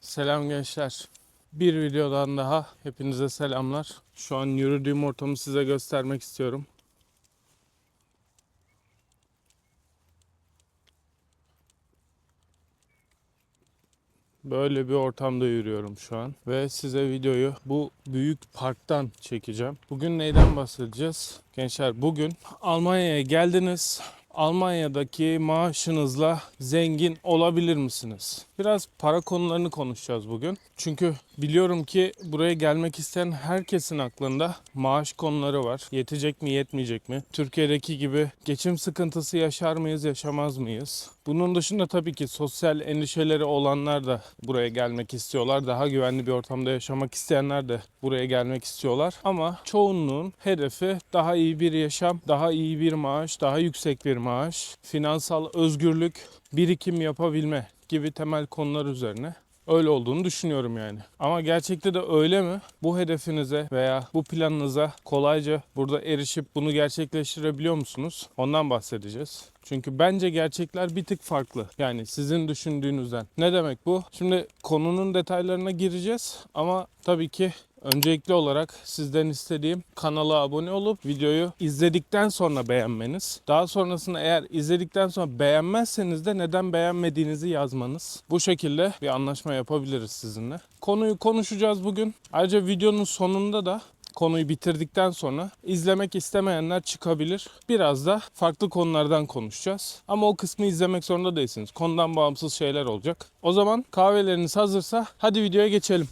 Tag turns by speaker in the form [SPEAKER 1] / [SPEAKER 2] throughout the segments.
[SPEAKER 1] Selam gençler. Bir videodan daha hepinize selamlar. Şu an yürüdüğüm ortamı size göstermek istiyorum. Böyle bir ortamda yürüyorum şu an ve size videoyu bu büyük parktan çekeceğim. Bugün neyden bahsedeceğiz? Gençler bugün Almanya'ya geldiniz. Almanya'daki maaşınızla zengin olabilir misiniz? Biraz para konularını konuşacağız bugün. Çünkü biliyorum ki buraya gelmek isteyen herkesin aklında maaş konuları var. Yetecek mi, yetmeyecek mi? Türkiye'deki gibi geçim sıkıntısı yaşar mıyız, yaşamaz mıyız? Bunun dışında tabii ki sosyal endişeleri olanlar da buraya gelmek istiyorlar. Daha güvenli bir ortamda yaşamak isteyenler de buraya gelmek istiyorlar. Ama çoğunluğun hedefi daha iyi bir yaşam, daha iyi bir maaş, daha yüksek bir maaş, finansal özgürlük, birikim yapabilme gibi temel konular üzerine öyle olduğunu düşünüyorum yani. Ama gerçekte de öyle mi? Bu hedefinize veya bu planınıza kolayca burada erişip bunu gerçekleştirebiliyor musunuz? Ondan bahsedeceğiz. Çünkü bence gerçekler bir tık farklı. Yani sizin düşündüğünüzden. Ne demek bu? Şimdi konunun detaylarına gireceğiz ama tabii ki Öncelikli olarak sizden istediğim kanala abone olup videoyu izledikten sonra beğenmeniz. Daha sonrasında eğer izledikten sonra beğenmezseniz de neden beğenmediğinizi yazmanız. Bu şekilde bir anlaşma yapabiliriz sizinle. Konuyu konuşacağız bugün. Ayrıca videonun sonunda da konuyu bitirdikten sonra izlemek istemeyenler çıkabilir. Biraz da farklı konulardan konuşacağız. Ama o kısmı izlemek zorunda değilsiniz. Konudan bağımsız şeyler olacak. O zaman kahveleriniz hazırsa hadi videoya geçelim.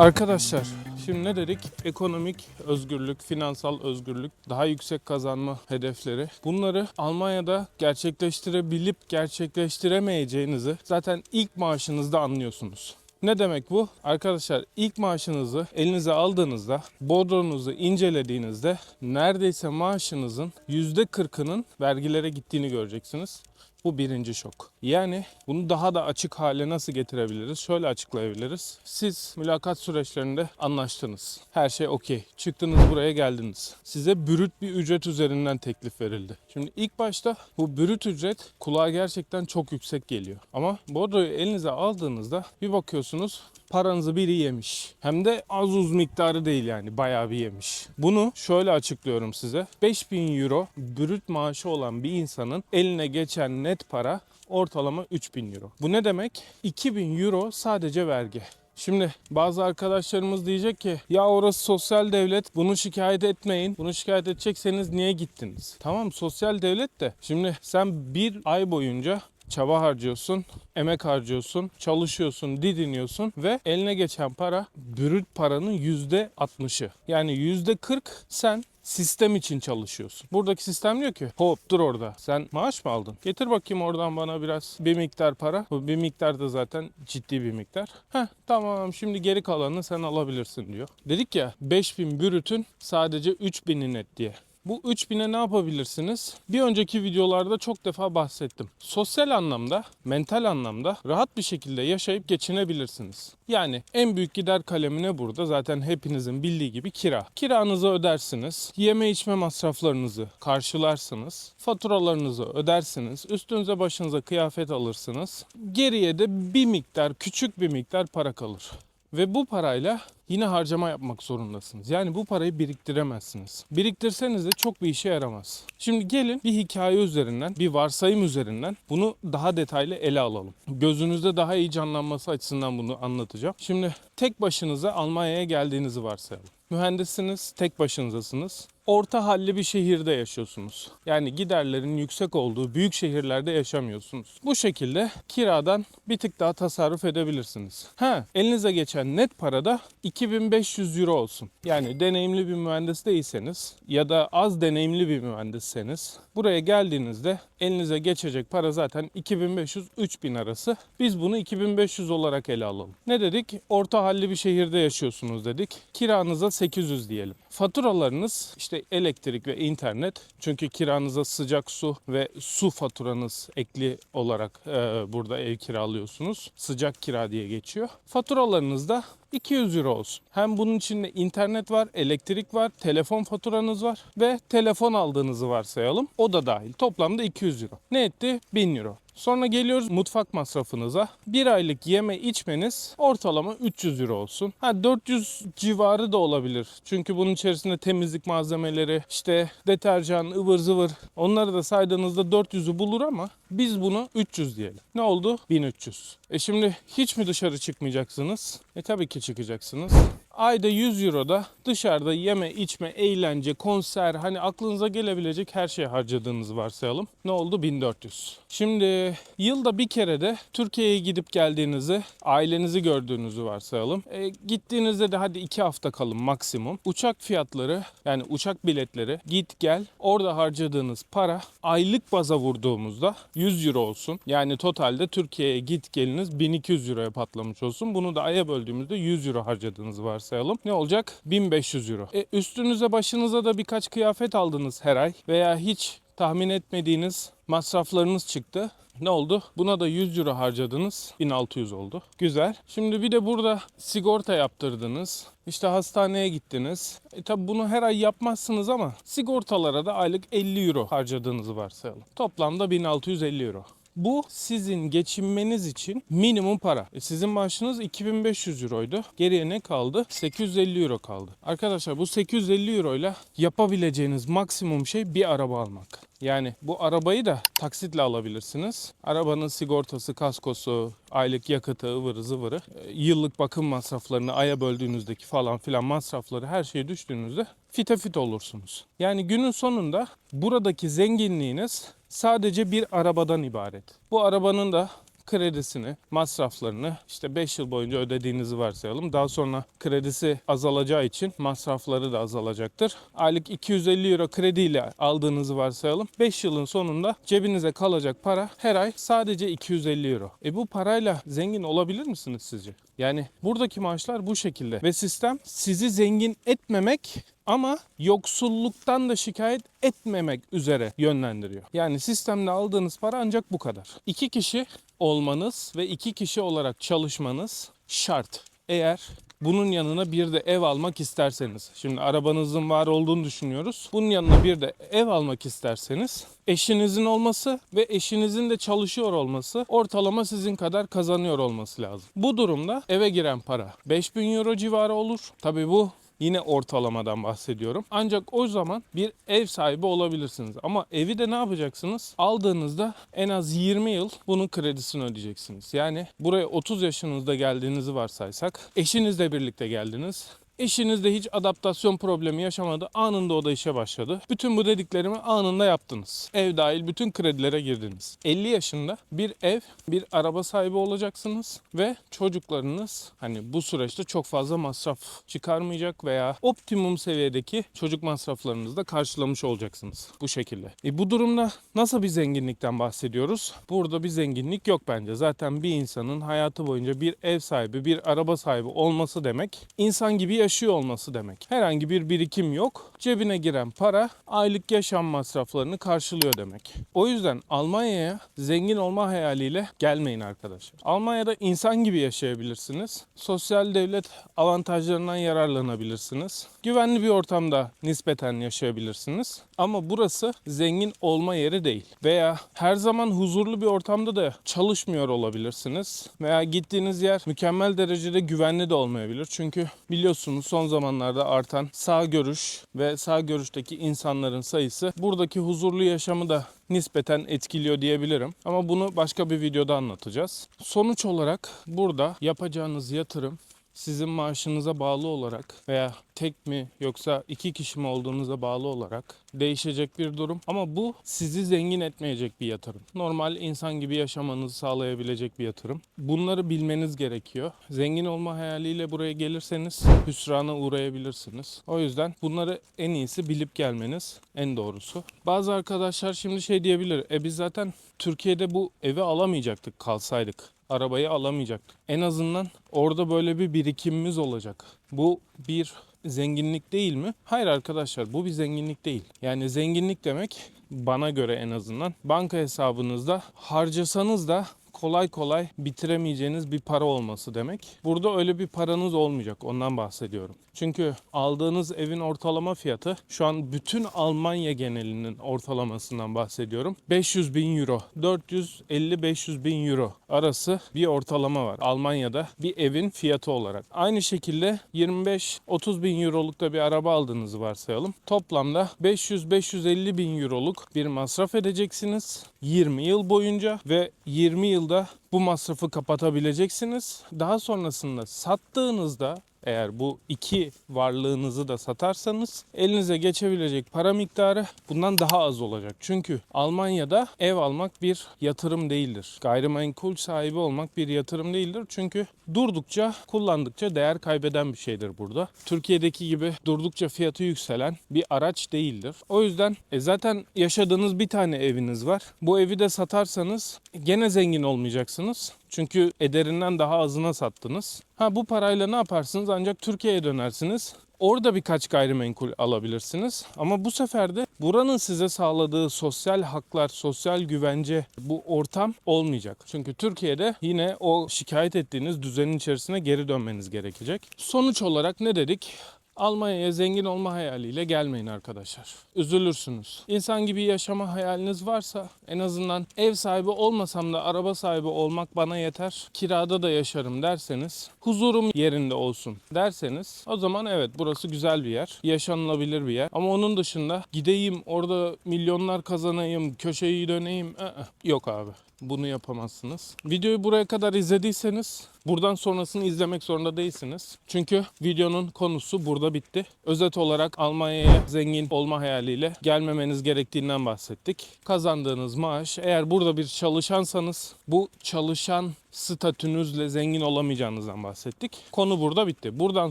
[SPEAKER 1] Arkadaşlar şimdi ne dedik? Ekonomik özgürlük, finansal özgürlük, daha yüksek kazanma hedefleri. Bunları Almanya'da gerçekleştirebilip gerçekleştiremeyeceğinizi zaten ilk maaşınızda anlıyorsunuz. Ne demek bu? Arkadaşlar ilk maaşınızı elinize aldığınızda, bordronuzu incelediğinizde neredeyse maaşınızın %40'ının vergilere gittiğini göreceksiniz. Bu birinci şok. Yani bunu daha da açık hale nasıl getirebiliriz? Şöyle açıklayabiliriz. Siz mülakat süreçlerinde anlaştınız. Her şey okey. Çıktınız buraya geldiniz. Size bürüt bir ücret üzerinden teklif verildi. Şimdi ilk başta bu bürüt ücret kulağa gerçekten çok yüksek geliyor. Ama bordroyu elinize aldığınızda bir bakıyorsunuz paranızı biri yemiş. Hem de az uz miktarı değil yani bayağı bir yemiş. Bunu şöyle açıklıyorum size. 5000 euro brüt maaşı olan bir insanın eline geçen net para ortalama 3000 euro. Bu ne demek? 2000 euro sadece vergi. Şimdi bazı arkadaşlarımız diyecek ki ya orası sosyal devlet bunu şikayet etmeyin. Bunu şikayet edecekseniz niye gittiniz? Tamam sosyal devlet de şimdi sen bir ay boyunca çaba harcıyorsun, emek harcıyorsun, çalışıyorsun, didiniyorsun ve eline geçen para brüt paranın yüzde 60'ı. Yani yüzde 40 sen sistem için çalışıyorsun. Buradaki sistem diyor ki hop dur orada sen maaş mı aldın? Getir bakayım oradan bana biraz bir miktar para. Bu bir miktar da zaten ciddi bir miktar. Heh tamam şimdi geri kalanını sen alabilirsin diyor. Dedik ya 5000 brütün sadece 3000'i net diye. Bu 3000'e ne yapabilirsiniz? Bir önceki videolarda çok defa bahsettim. Sosyal anlamda, mental anlamda rahat bir şekilde yaşayıp geçinebilirsiniz. Yani en büyük gider kalemine burada zaten hepinizin bildiği gibi kira. Kiranızı ödersiniz, yeme içme masraflarınızı karşılarsınız, faturalarınızı ödersiniz, üstünüze başınıza kıyafet alırsınız. Geriye de bir miktar, küçük bir miktar para kalır. Ve bu parayla yine harcama yapmak zorundasınız. Yani bu parayı biriktiremezsiniz. Biriktirseniz de çok bir işe yaramaz. Şimdi gelin bir hikaye üzerinden, bir varsayım üzerinden bunu daha detaylı ele alalım. Gözünüzde daha iyi canlanması açısından bunu anlatacağım. Şimdi tek başınıza Almanya'ya geldiğinizi varsayalım. Mühendissiniz, tek başınızasınız. Orta halli bir şehirde yaşıyorsunuz. Yani giderlerin yüksek olduğu büyük şehirlerde yaşamıyorsunuz. Bu şekilde kiradan bir tık daha tasarruf edebilirsiniz. Ha, elinize geçen net para da 2500 euro olsun. Yani deneyimli bir mühendis değilseniz ya da az deneyimli bir mühendisseniz buraya geldiğinizde elinize geçecek para zaten 2500-3000 arası. Biz bunu 2500 olarak ele alalım. Ne dedik? Orta halli bir şehirde yaşıyorsunuz dedik. Kiranıza 800 diyelim. Faturalarınız işte elektrik ve internet. Çünkü kiranıza sıcak su ve su faturanız ekli olarak e, burada ev kiralıyorsunuz. Sıcak kira diye geçiyor. Faturalarınız da 200 euro olsun. Hem bunun içinde internet var, elektrik var, telefon faturanız var ve telefon aldığınızı varsayalım. O da dahil. Toplamda 200 euro. Ne etti? 1000 euro. Sonra geliyoruz mutfak masrafınıza. Bir aylık yeme içmeniz ortalama 300 euro olsun. Ha 400 civarı da olabilir. Çünkü bunun içerisinde temizlik malzemeleri, işte deterjan, ıvır zıvır onları da saydığınızda 400'ü bulur ama biz bunu 300 diyelim. Ne oldu? 1300. E şimdi hiç mi dışarı çıkmayacaksınız? E tabii ki çıkacaksınız. Ayda 100 euro da dışarıda yeme, içme, eğlence, konser hani aklınıza gelebilecek her şeye harcadığınızı varsayalım. Ne oldu? 1400. Şimdi yılda bir kere de Türkiye'ye gidip geldiğinizi, ailenizi gördüğünüzü varsayalım. E, gittiğinizde de hadi 2 hafta kalın maksimum. Uçak fiyatları yani uçak biletleri git gel orada harcadığınız para aylık baza vurduğumuzda 100 euro olsun. Yani totalde Türkiye'ye git geliniz 1200 euroya patlamış olsun. Bunu da aya böldüğümüzde 100 euro harcadığınızı varsayalım. Ne olacak? 1500 euro. E, üstünüze başınıza da birkaç kıyafet aldınız her ay veya hiç tahmin etmediğiniz masraflarınız çıktı. Ne oldu? Buna da 100 euro harcadınız. 1600 oldu. Güzel. Şimdi bir de burada sigorta yaptırdınız. İşte hastaneye gittiniz. E tabi bunu her ay yapmazsınız ama sigortalara da aylık 50 euro harcadığınızı varsayalım. Toplamda 1650 euro. Bu sizin geçinmeniz için minimum para. E sizin maaşınız 2500 euroydu. Geriye ne kaldı? 850 euro kaldı. Arkadaşlar bu 850 euro ile yapabileceğiniz maksimum şey bir araba almak. Yani bu arabayı da taksitle alabilirsiniz. Arabanın sigortası, kaskosu, aylık yakıtı, ıvırı zıvırı, e, yıllık bakım masraflarını aya böldüğünüzdeki falan filan masrafları her şeyi düştüğünüzde fite fit olursunuz. Yani günün sonunda buradaki zenginliğiniz sadece bir arabadan ibaret. Bu arabanın da kredisini, masraflarını işte 5 yıl boyunca ödediğinizi varsayalım. Daha sonra kredisi azalacağı için masrafları da azalacaktır. Aylık 250 euro krediyle aldığınızı varsayalım. 5 yılın sonunda cebinize kalacak para her ay sadece 250 euro. E bu parayla zengin olabilir misiniz sizce? Yani buradaki maaşlar bu şekilde ve sistem sizi zengin etmemek ama yoksulluktan da şikayet etmemek üzere yönlendiriyor. Yani sistemde aldığınız para ancak bu kadar. İki kişi olmanız ve iki kişi olarak çalışmanız şart. Eğer bunun yanına bir de ev almak isterseniz. Şimdi arabanızın var olduğunu düşünüyoruz. Bunun yanına bir de ev almak isterseniz eşinizin olması ve eşinizin de çalışıyor olması ortalama sizin kadar kazanıyor olması lazım. Bu durumda eve giren para 5000 euro civarı olur. Tabii bu Yine ortalamadan bahsediyorum. Ancak o zaman bir ev sahibi olabilirsiniz. Ama evi de ne yapacaksınız? Aldığınızda en az 20 yıl bunun kredisini ödeyeceksiniz. Yani buraya 30 yaşınızda geldiğinizi varsaysak, eşinizle birlikte geldiniz. Eşiniz de hiç adaptasyon problemi yaşamadı. Anında o da işe başladı. Bütün bu dediklerimi anında yaptınız. Ev dahil bütün kredilere girdiniz. 50 yaşında bir ev, bir araba sahibi olacaksınız ve çocuklarınız hani bu süreçte çok fazla masraf çıkarmayacak veya optimum seviyedeki çocuk masraflarınızı da karşılamış olacaksınız bu şekilde. E bu durumda nasıl bir zenginlikten bahsediyoruz? Burada bir zenginlik yok bence. Zaten bir insanın hayatı boyunca bir ev sahibi, bir araba sahibi olması demek insan gibi yaşıyor olması demek. Herhangi bir birikim yok. Cebine giren para aylık yaşam masraflarını karşılıyor demek. O yüzden Almanya'ya zengin olma hayaliyle gelmeyin arkadaşlar. Almanya'da insan gibi yaşayabilirsiniz. Sosyal devlet avantajlarından yararlanabilirsiniz. Güvenli bir ortamda nispeten yaşayabilirsiniz. Ama burası zengin olma yeri değil. Veya her zaman huzurlu bir ortamda da çalışmıyor olabilirsiniz. Veya gittiğiniz yer mükemmel derecede güvenli de olmayabilir. Çünkü biliyorsunuz son zamanlarda artan sağ görüş ve sağ görüşteki insanların sayısı buradaki huzurlu yaşamı da nispeten etkiliyor diyebilirim. Ama bunu başka bir videoda anlatacağız. Sonuç olarak burada yapacağınız yatırım sizin maaşınıza bağlı olarak veya tek mi yoksa iki kişi mi olduğunuza bağlı olarak değişecek bir durum. Ama bu sizi zengin etmeyecek bir yatırım. Normal insan gibi yaşamanızı sağlayabilecek bir yatırım. Bunları bilmeniz gerekiyor. Zengin olma hayaliyle buraya gelirseniz hüsrana uğrayabilirsiniz. O yüzden bunları en iyisi bilip gelmeniz en doğrusu. Bazı arkadaşlar şimdi şey diyebilir. E biz zaten Türkiye'de bu evi alamayacaktık kalsaydık arabayı alamayacaktık. En azından orada böyle bir birikimimiz olacak. Bu bir zenginlik değil mi? Hayır arkadaşlar bu bir zenginlik değil. Yani zenginlik demek bana göre en azından banka hesabınızda harcasanız da kolay kolay bitiremeyeceğiniz bir para olması demek. Burada öyle bir paranız olmayacak ondan bahsediyorum. Çünkü aldığınız evin ortalama fiyatı şu an bütün Almanya genelinin ortalamasından bahsediyorum. 500 bin euro, 450-500 bin euro arası bir ortalama var Almanya'da bir evin fiyatı olarak. Aynı şekilde 25-30 bin euroluk da bir araba aldığınızı varsayalım. Toplamda 500-550 bin euroluk bir masraf edeceksiniz 20 yıl boyunca ve 20 yılda bu masrafı kapatabileceksiniz. Daha sonrasında sattığınızda eğer bu iki varlığınızı da satarsanız elinize geçebilecek para miktarı bundan daha az olacak. Çünkü Almanya'da ev almak bir yatırım değildir. Gayrimenkul sahibi olmak bir yatırım değildir. Çünkü durdukça, kullandıkça değer kaybeden bir şeydir burada. Türkiye'deki gibi durdukça fiyatı yükselen bir araç değildir. O yüzden e, zaten yaşadığınız bir tane eviniz var. Bu evi de satarsanız gene zengin olmayacaksınız. Çünkü ederinden daha azına sattınız. Ha bu parayla ne yaparsınız? Ancak Türkiye'ye dönersiniz. Orada birkaç gayrimenkul alabilirsiniz. Ama bu sefer de buranın size sağladığı sosyal haklar, sosyal güvence, bu ortam olmayacak. Çünkü Türkiye'de yine o şikayet ettiğiniz düzenin içerisine geri dönmeniz gerekecek. Sonuç olarak ne dedik? Almanya'ya zengin olma hayaliyle gelmeyin arkadaşlar. Üzülürsünüz. İnsan gibi yaşama hayaliniz varsa en azından ev sahibi olmasam da araba sahibi olmak bana yeter. Kirada da yaşarım derseniz, huzurum yerinde olsun derseniz o zaman evet burası güzel bir yer. Yaşanılabilir bir yer. Ama onun dışında gideyim orada milyonlar kazanayım, köşeyi döneyim. ı-ı. Yok abi. Bunu yapamazsınız. Videoyu buraya kadar izlediyseniz buradan sonrasını izlemek zorunda değilsiniz. Çünkü videonun konusu burada bitti. Özet olarak Almanya'ya zengin olma hayaliyle gelmemeniz gerektiğinden bahsettik. Kazandığınız maaş eğer burada bir çalışansanız bu çalışan statünüzle zengin olamayacağınızdan bahsettik. Konu burada bitti. Buradan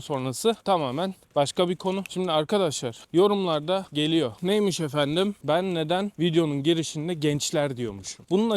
[SPEAKER 1] sonrası tamamen başka bir konu. Şimdi arkadaşlar yorumlarda geliyor. Neymiş efendim? Ben neden videonun girişinde gençler diyormuşum? Bunun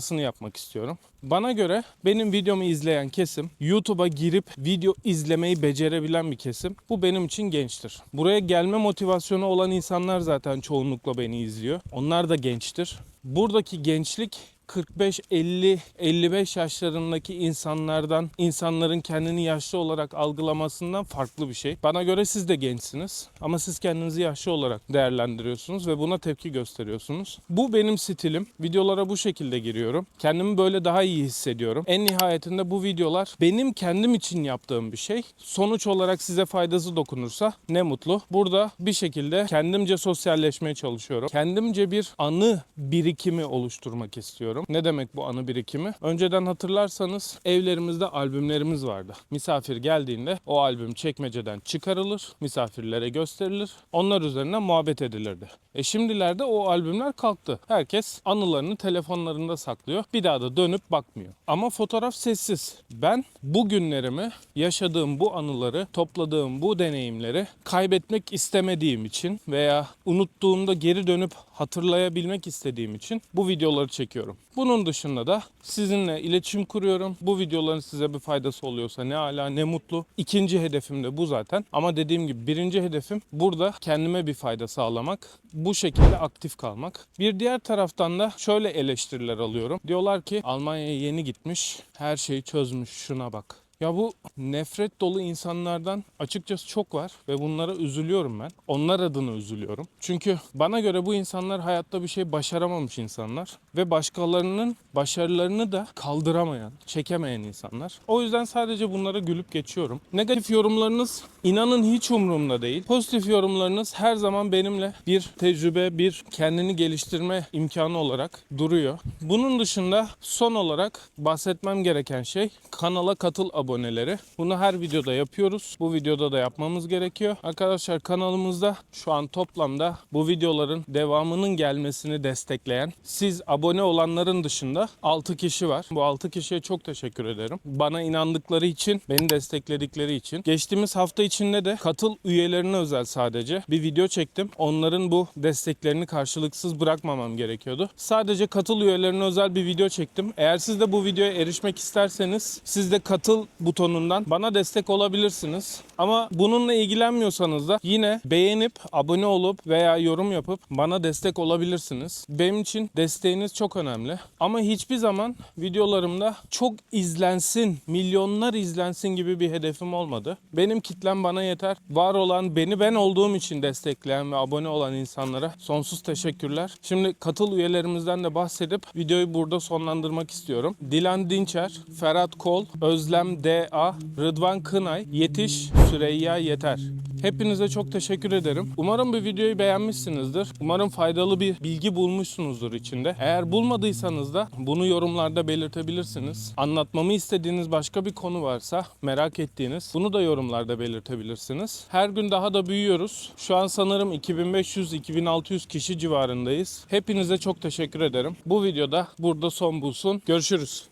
[SPEAKER 1] açıklamasını yapmak istiyorum. Bana göre benim videomu izleyen kesim YouTube'a girip video izlemeyi becerebilen bir kesim. Bu benim için gençtir. Buraya gelme motivasyonu olan insanlar zaten çoğunlukla beni izliyor. Onlar da gençtir. Buradaki gençlik 45, 50, 55 yaşlarındaki insanlardan, insanların kendini yaşlı olarak algılamasından farklı bir şey. Bana göre siz de gençsiniz ama siz kendinizi yaşlı olarak değerlendiriyorsunuz ve buna tepki gösteriyorsunuz. Bu benim stilim. Videolara bu şekilde giriyorum. Kendimi böyle daha iyi hissediyorum. En nihayetinde bu videolar benim kendim için yaptığım bir şey. Sonuç olarak size faydası dokunursa ne mutlu. Burada bir şekilde kendimce sosyalleşmeye çalışıyorum. Kendimce bir anı birikimi oluşturmak istiyorum. Ne demek bu anı birikimi? Önceden hatırlarsanız evlerimizde albümlerimiz vardı. Misafir geldiğinde o albüm çekmeceden çıkarılır, misafirlere gösterilir. Onlar üzerine muhabbet edilirdi. E şimdilerde o albümler kalktı. Herkes anılarını telefonlarında saklıyor. Bir daha da dönüp bakmıyor. Ama fotoğraf sessiz. Ben bu günlerimi, yaşadığım bu anıları, topladığım bu deneyimleri kaybetmek istemediğim için veya unuttuğumda geri dönüp hatırlayabilmek istediğim için bu videoları çekiyorum. Bunun dışında da sizinle iletişim kuruyorum. Bu videoların size bir faydası oluyorsa ne ala ne mutlu. İkinci hedefim de bu zaten. Ama dediğim gibi birinci hedefim burada kendime bir fayda sağlamak. Bu şekilde aktif kalmak. Bir diğer taraftan da şöyle eleştiriler alıyorum. Diyorlar ki Almanya'ya yeni gitmiş, her şeyi çözmüş, şuna bak. Ya bu nefret dolu insanlardan açıkçası çok var ve bunlara üzülüyorum ben. Onlar adına üzülüyorum. Çünkü bana göre bu insanlar hayatta bir şey başaramamış insanlar ve başkalarının başarılarını da kaldıramayan, çekemeyen insanlar. O yüzden sadece bunlara gülüp geçiyorum. Negatif yorumlarınız inanın hiç umurumda değil. Pozitif yorumlarınız her zaman benimle bir tecrübe, bir kendini geliştirme imkanı olarak duruyor. Bunun dışında son olarak bahsetmem gereken şey kanala katıl aboneleri. Bunu her videoda yapıyoruz. Bu videoda da yapmamız gerekiyor. Arkadaşlar kanalımızda şu an toplamda bu videoların devamının gelmesini destekleyen siz abone olanların dışında 6 kişi var. Bu 6 kişiye çok teşekkür ederim. Bana inandıkları için, beni destekledikleri için. Geçtiğimiz hafta içinde de katıl üyelerine özel sadece bir video çektim. Onların bu desteklerini karşılıksız bırakmamam gerekiyordu. Sadece katıl üyelerine özel bir video çektim. Eğer siz de bu videoya erişmek isterseniz siz de katıl butonundan bana destek olabilirsiniz. Ama bununla ilgilenmiyorsanız da yine beğenip abone olup veya yorum yapıp bana destek olabilirsiniz. Benim için desteğiniz çok önemli. Ama hiçbir zaman videolarımda çok izlensin, milyonlar izlensin gibi bir hedefim olmadı. Benim kitlem bana yeter. Var olan beni ben olduğum için destekleyen ve abone olan insanlara sonsuz teşekkürler. Şimdi katıl üyelerimizden de bahsedip videoyu burada sonlandırmak istiyorum. Dilan Dinçer, Ferhat Kol, Özlem D.A., Rıdvan Kınay, Yetiş, Süreyya Yeter. Hepinize çok teşekkür ederim. Umarım bu videoyu beğenmişsinizdir. Umarım faydalı bir bilgi bulmuşsunuzdur içinde. Eğer bulmadıysanız da bunu yorumlarda belirtebilirsiniz. Anlatmamı istediğiniz başka bir konu varsa merak ettiğiniz bunu da yorumlarda belirtebilirsiniz. Her gün daha da büyüyoruz. Şu an sanırım 2500-2600 kişi civarındayız. Hepinize çok teşekkür ederim. Bu videoda burada son bulsun. Görüşürüz.